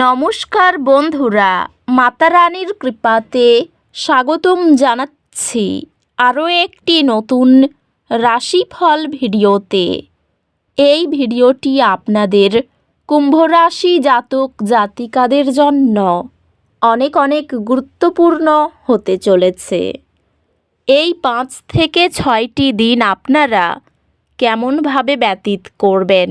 নমস্কার বন্ধুরা, মাতারানীর কৃপাতে স্বাগতম জানাচ্ছি আরও একটি নতুন রাশিফল ভিডিওতে। এই ভিডিওটি আপনাদের কুম্ভ রাশি জাতক জাতিকাদের জন্য অনেক অনেক গুরুত্বপূর্ণ হতে চলেছে। এই পাঁচ থেকে ছয়টি দিন আপনারা কেমনভাবে ব্যতীত করবেন?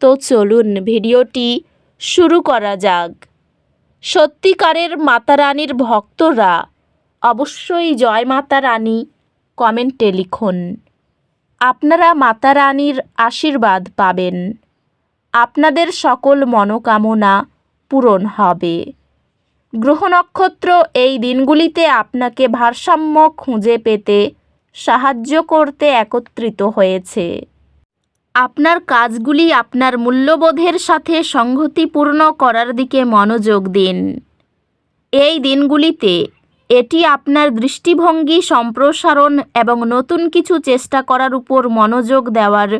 তো চলুন ভিডিওটি শুরু করা যাক। সত্যিকারের মাতারানীর ভক্তরা অবশ্যই জয় মাতা রানী কমেন্টে লিখুন। আপনারা মাতা রানীর আশীর্বাদ পাবেন। আপনাদের সকল মনোকামনা পূরণ হবে। গ্রহ নক্ষত্র এই দিনগুলিতে আপনাকে ভারসাম্য খুঁজে পেতে সাহায্য করতে একত্রিত হয়েছে। আপনার কাজগুলি আপনার মূল্যবোধের সাথে সংহতিপূর্ণ করার দিকে মনোযোগ দিন। এই দিনগুলিতে এটি আপনার দৃষ্টিভঙ্গি সম্প্রসারণ এবং নতুন কিছু চেষ্টা করার উপর মনোযোগ দেওয়ার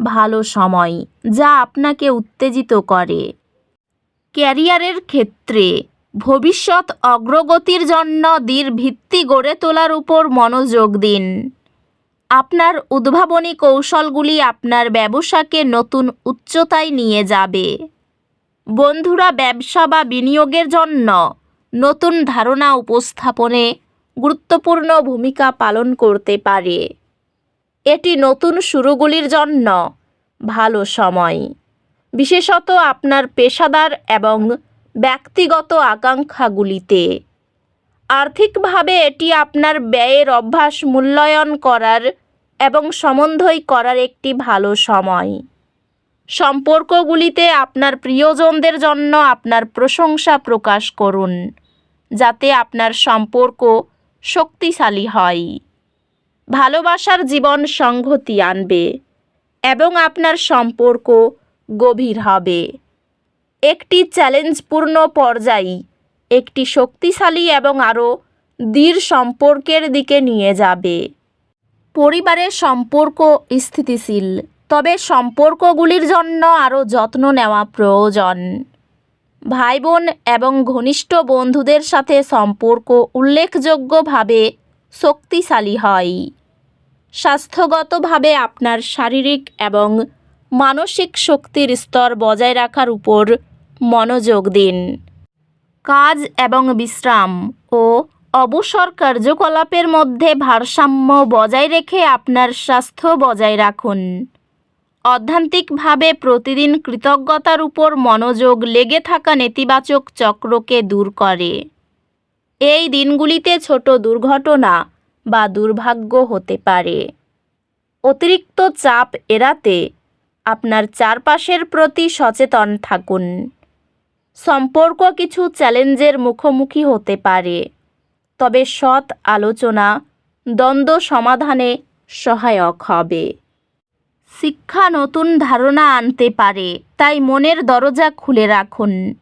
ভালো সময়, যা আপনাকে উত্তেজিত করে। ক্যারিয়ারের ক্ষেত্রে ভবিষ্যৎ অগ্রগতির জন্য দৃঢ় ভিত্তি গড়ে তোলার উপর মনোযোগ দিন। আপনার উদ্ভাবনী কৌশলগুলি আপনার ব্যবসাকে নতুন উচ্চতায় নিয়ে যাবে। বন্ধুরা, ব্যবসা বা বিনিয়োগের জন্য নতুন ধারণা উপস্থাপনে গুরুত্বপূর্ণ ভূমিকা পালন করতে পারে। এটি নতুন শুরুগুলির জন্য ভালো সময়। বিশেষত আপনার পেশাদার এবং ব্যক্তিগত আকাঙ্ক্ষাগুলিতে। আর্থিকভাবে এটি আপনার ব্যয়ের অভ্যাস মূল্যায়ন করার এবং সমন্বয় করার একটি ভালো সময়। সম্পর্কগুলিতে আপনার প্রিয়জনদের জন্য আপনার প্রশংসা প্রকাশ করুন, যাতে আপনার সম্পর্ক শক্তিশালী হয়। ভালোবাসার জীবন সংহতি আনবে এবং আপনার সম্পর্ক গভীর হবে। একটি চ্যালেঞ্জপূর্ণ পর্যায় একটি শক্তিশালী এবং আরও দৃঢ় সম্পর্কের দিকে নিয়ে যাবে। পরিবারের সম্পর্ক স্থিতিশীল, তবে সম্পর্কগুলির জন্য আরও যত্ন নেওয়া প্রয়োজন। ভাই বোন এবং ঘনিষ্ঠ বন্ধুদের সাথে সম্পর্ক উল্লেখযোগ্যভাবে শক্তিশালী হয়। স্বাস্থ্যগতভাবে আপনার শারীরিক এবং মানসিক শক্তির স্তর বজায় রাখার উপর মনোযোগ দিন। কাজ এবং বিশ্রাম ও অবসর কার্যকলাপের মধ্যে ভারসাম্য বজায় রেখে আপনার স্বাস্থ্য বজায় রাখুন। অধ্যান্তিকভাবে প্রতিদিন কৃতজ্ঞতার উপর মনোযোগ লেগে থাকা নেতিবাচক চক্রকে দূর করে। এই দিনগুলিতে ছোট দুর্ঘটনা বা দুর্ভাগ্য হতে পারে। অতিরিক্ত চাপ এড়াতে আপনার চারপাশের প্রতি সচেতন থাকুন। সম্পর্ক কিছু চ্যালেঞ্জের মুখোমুখি হতে পারে। তবে সৎ আলোচনা দ্বন্দ্ব সমাধানে সহায়ক হবে। শিক্ষা নতুন ধারণা আনতে পারে, তাই মনের দরজা খুলে রাখুন।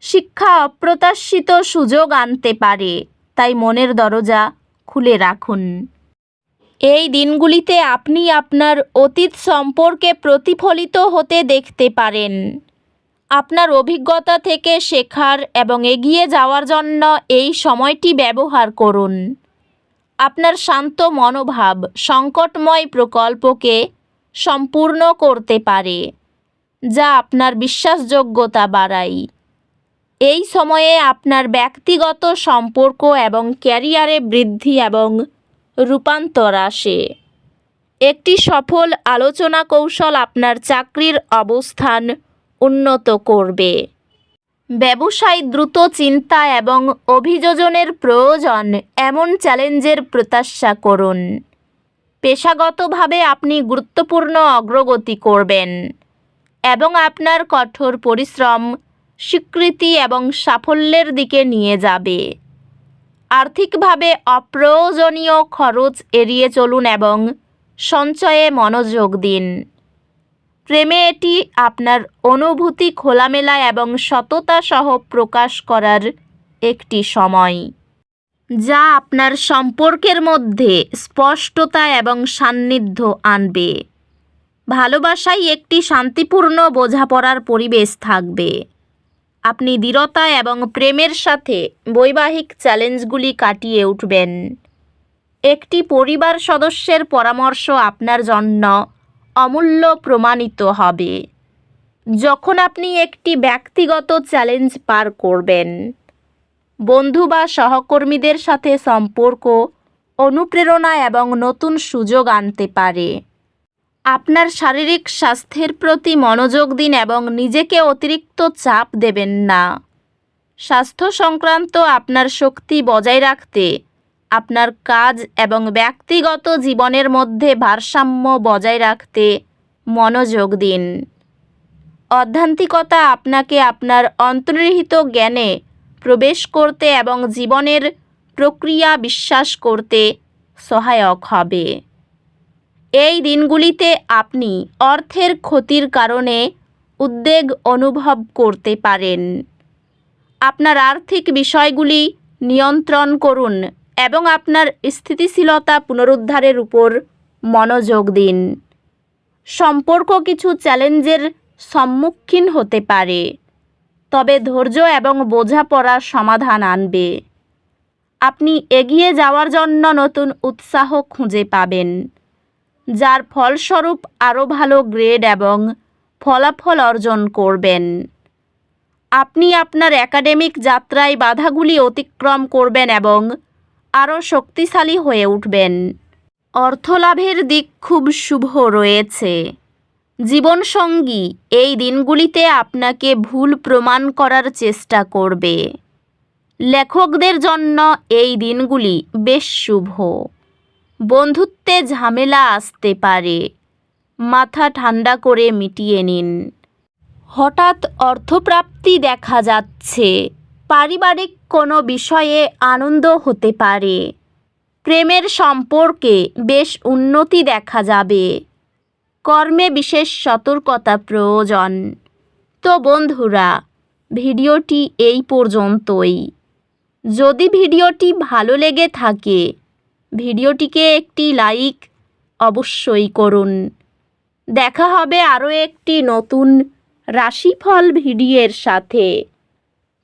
শিক্ষা অপ্রত্যাশিত সুযোগ আনতে পারে, তাই মনের দরজা খুলে রাখুন। এই দিনগুলিতে আপনি আপনার অতীত সম্পর্কে প্রতিফলিত হতে দেখতে পারেন। আপনার অভিজ্ঞতা থেকে শেখার এবং এগিয়ে যাওয়ার জন্য এই সময়টি ব্যবহার করুন। আপনার শান্ত মনোভাব, সংকটময় প্রকল্পকে সম্পূর্ণ করতে পারে, যা আপনার বিশ্বাসযোগ্যতা বাড়ায়। এই সময়ে আপনার ব্যক্তিগত সম্পর্ক এবং ক্যারিয়ারে বৃদ্ধি এবং রূপান্তর আসে। একটি সফল আলোচনা কৌশল আপনার চাকরির অবস্থান উন্নত করবে। ব্যবসায় দ্রুত চিন্তা এবং অভিযোজনের প্রয়োজন, এমন চ্যালেঞ্জের প্রত্যাশা করুন। পেশাগতভাবে আপনি গুরুত্বপূর্ণ অগ্রগতি করবেন এবং আপনার কঠোর পরিশ্রম, স্বীকৃতি এবং সাফল্যের দিকে নিয়ে যাবে। আর্থিকভাবে অপ্রয়োজনীয় খরচ এড়িয়ে চলুন এবং সঞ্চয়ে মনোযোগ দিন। প্রেমে এটি আপনার অনুভূতি খোলামেলা এবং সততা সহ প্রকাশ করার একটি সময়, যা আপনার সম্পর্কের মধ্যে স্পষ্টতা এবং সান্নিধ্য আনবে। ভালোবাসায় একটি শান্তিপূর্ণ বোঝাপড়ার পরিবেশ থাকবে। আপনি দৃঢ়তা এবং প্রেমের সাথে বৈবাহিক চ্যালেঞ্জগুলি কাটিয়ে উঠবেন। একটি পরিবার সদস্যের পরামর্শ আপনার জন্য অমূল্য প্রমাণিত হবে। যখন আপনি একটি ব্যক্তিগত চ্যালেঞ্জ পার করবেন, বন্ধু বা সহকর্মীদের সাথে সম্পর্ক, অনুপ্রেরণা এবং নতুন সুযোগ আনতে পারে। আপনার শারীরিক স্বাস্থ্যের প্রতি মনোযোগ দিন এবং নিজেকে অতিরিক্ত চাপ দেবেন না। স্বাস্থ্য সংক্রান্ত আপনার শক্তি বজায় রাখতে আপনার কাজ এবং ব্যক্তিগত জীবনের মধ্যে ভারসাম্য বজায় রাখতে মনোযোগ দিন। অধ্যান্তিকতা আপনাকে আপনার অন্তর্নিহিত জ্ঞানে প্রবেশ করতে এবং জীবনের প্রক্রিয়া বিশ্বাস করতে সহায়ক হবে। এই দিনগুলিতে আপনি অর্থের ক্ষতির কারণে উদ্বেগ অনুভব করতে পারেন। আপনার আর্থিক বিষয়গুলি নিয়ন্ত্রণ করুন। এবং আপনার স্থিতিশীলতা পুনরুদ্ধারের উপর মনোযোগ দিন। সম্পর্ক কিছু চ্যালেঞ্জের সম্মুখীন হতে পারে, তবে ধৈর্য এবং বোঝাপড়া সমাধান আনবে। আপনি এগিয়ে যাওয়ার জন্য নতুন উৎসাহ খুঁজে পাবেন, যার ফলস্বরূপ আরও ভালো গ্রেড এবং ফলাফল অর্জন করবেন। আপনি আপনার একাডেমিক যাত্রায় বাধাগুলি অতিক্রম করবেন এবং আরও শক্তিশালী হয়ে উঠবেন। অর্থলাভের দিক খুব শুভ রয়েছে। জীবনসঙ্গী, এই দিনগুলিতে আপনাকে ভুল প্রমাণ করার চেষ্টা করবে। লেখকদের জন্য এই দিনগুলি বেশ শুভ। বন্ধুত্বে ঝামেলা আসতে পারে। মাথা ঠান্ডা করে মিটিয়ে নিন। হঠাৎ অর্থপ্রাপ্তি দেখা যাচ্ছে। পারিবারিক কোনো বিষয়ে আনন্দ হতে পারে। প্রেমের সম্পর্কে বেশ উন্নতি দেখা যাবে। কর্মে বিশেষ সতর্কতা প্রয়োজন। তো বন্ধুরা, ভিডিওটি এই পর্যন্তই। যদি ভিডিওটি ভালো লেগে থাকে, ভিডিওটিকে একটি লাইক অবশ্যই করুন। দেখা হবে আরও একটি নতুন রাশিফল ভিডিওর সাথে।